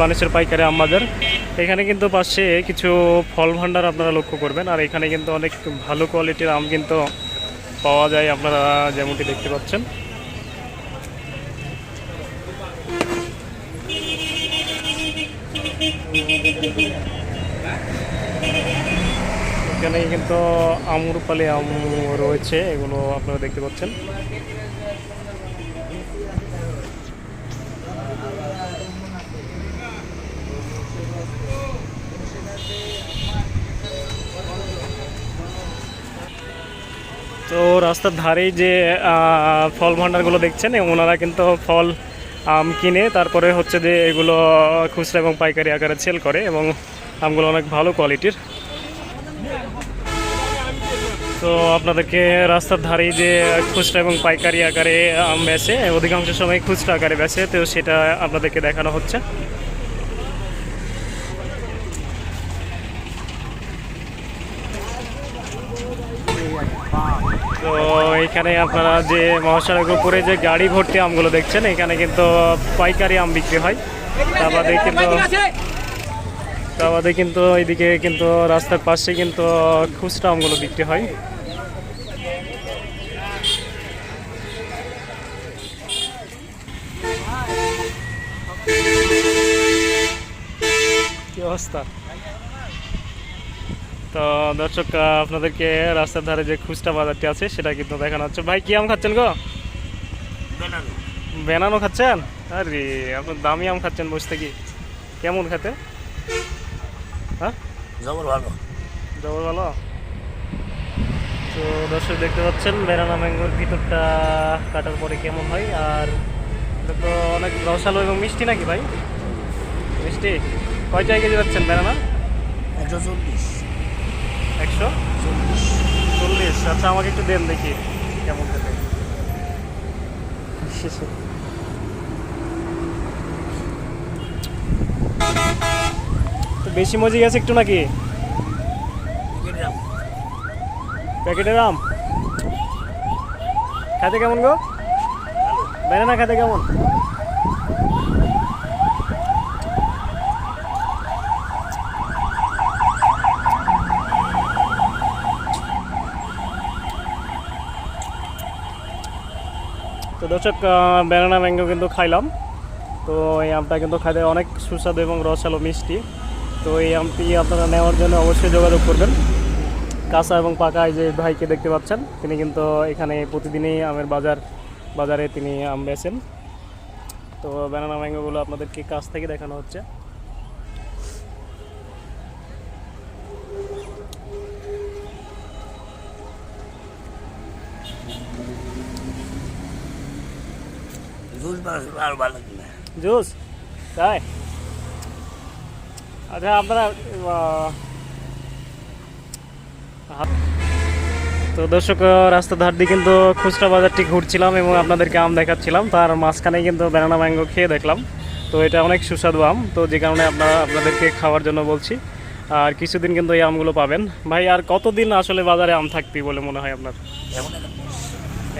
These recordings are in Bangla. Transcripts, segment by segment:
বানেশ্বর পাইকারি আম বাজার এখানে কিন্তু পাশে কিছু ফল ভাণ্ডার আপনারা লক্ষ্য করবেন, আর এখানে কিন্তু অনেক ভালো কোয়ালিটির আম কিন্তু পাওয়া যায় আপনারা যেমনটি দেখতে পাচ্ছেন। এখানে কিন্তু আমরুপালি আম রয়েছে, এগুলো আপনারা দেখতে পাচ্ছেন। তো রাস্তার ধারেই যে ফল ভাণ্ডারগুলো দেখছেন ওনারা কিন্তু ফল, আম কিনে তারপরে হচ্ছে যে এগুলো খুচরা এবং পাইকারি আকারে সেল করে এবং আমগুলো অনেক ভালো কোয়ালিটির। তো আপনাদেরকে রাস্তার ধারেই যে খুচরা এবং পাইকারি আকারে আম বেচে, অধিকাংশ সময় খুচরা আকারে বেচে, তো সেটা আপনাদেরকে দেখানো হচ্ছে। তো এখানে আপনারা যে মহাসড়কের উপরে যে গাড়ি ভর্তি আমগুলো দেখছেন, এখানে কিন্তু পাইকারি আম বিক্রি হয়। তা বাদে কিন্তু তা বাদে কিন্তু এইদিকে কিন্তু রাস্তার পাশে কিন্তু খুচরা আমগুলো বিক্রি হয়। কি অবস্থা? তো দর্শক আপনাদেরকে রাস্তার ধারে যে খুচরা বাজারটি আছে সেটা কিন্তু দেখানো হচ্ছে। ভাই কি আম খাচ্ছেন গো? বেনানো। খাচ্ছেন? আরে আপনার দামি আম খাচ্ছেন বসে থেকে কেমন খেতে? হ্যাঁ? জবর ভালো। জবর ভালো? তো দর্শক দেখতে পাচ্ছেন বেনানা ম্যাঙ্গোর ভিতরটা কাটার পরে কেমন হয় আর এটা তো অনেক রসালো এবং মিষ্টি নাকি ভাই? মিষ্টি? কয় জায়গায় কেজি পাচ্ছেন বেনানা? একশো চল্লিশ। একশো চল্লিশ। চল্লিশ আচ্ছা আমাকে একটু দেন দেখি কেমন তো বেশি মজি গেছে একটু নাকি? প্যাকেটের আম খেতে কেমন গো? বেনানা খেতে কেমন? তো দর্শক ব্যানানা ম্যাঙ্গো কিন্তু খাইলাম। তো এই আমটা কিন্তু খাইতে অনেক সুস্বাদু এবং রসালো মিষ্টি। তো এই আমটি আপনারা নেওয়ার জন্য অবশ্যই যোগাযোগ করবেন। কাঁচা এবং পাকা যে ভাইকে দেখতে পাচ্ছেন, তিনি কিন্তু এখানে প্রতিদিনই আমের বাজার, বাজারে তিনি আম বেছেন তো ব্যানানা ম্যাঙ্গোগুলো আপনাদেরকে কাছ থেকে দেখানো হচ্ছে। জুস আর ভালো না? জুস? তাই? আচ্ছা আপনারা তো দর্শক আহ, রাস্তার ধার দিয়ে কিন্তু খুচরা বাজারটি ঘুরছিলাম এবং আপনাদেরকে আম দেখাচ্ছিলাম। তার মাঝখানে কিন্তু ব্যানানা ম্যাঙ্গো খেয়ে দেখলাম। তো এটা অনেক সুস্বাদু আম। তো যে কারণে আপনারা আপনাদেরকে খাওয়ার জন্য বলছি। আর কিছুদিন কিন্তু এই আমগুলো পাবেন। ভাই আর কতদিন আসলে বাজারে আম থাকবে বলে মনে হয় আপনার।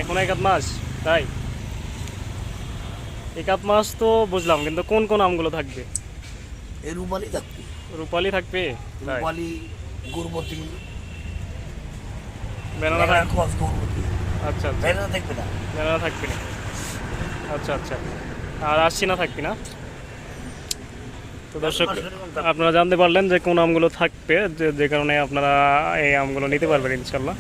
এখন এক মাস তাই? এক আধ মাস তো বুঝলাম কিন্তু কোন কোন আমগুলো থাকবে? রুপালি থাকবে। রূপালি থাকবে? রুপালি গুরবতী। গুরবতী। আচ্ছা আচ্ছা। বেনা থাকবে না? বেনানা থাকবে না। আচ্ছা আচ্ছা। আর আসছি না থাকবি না? তো দর্শক আপনারা জানতে পারলেন যে কোন আমগুলো থাকবে যে যে কারণে আপনারা এই আমগুলো নিতে পারবেন ইনশাল্লাহ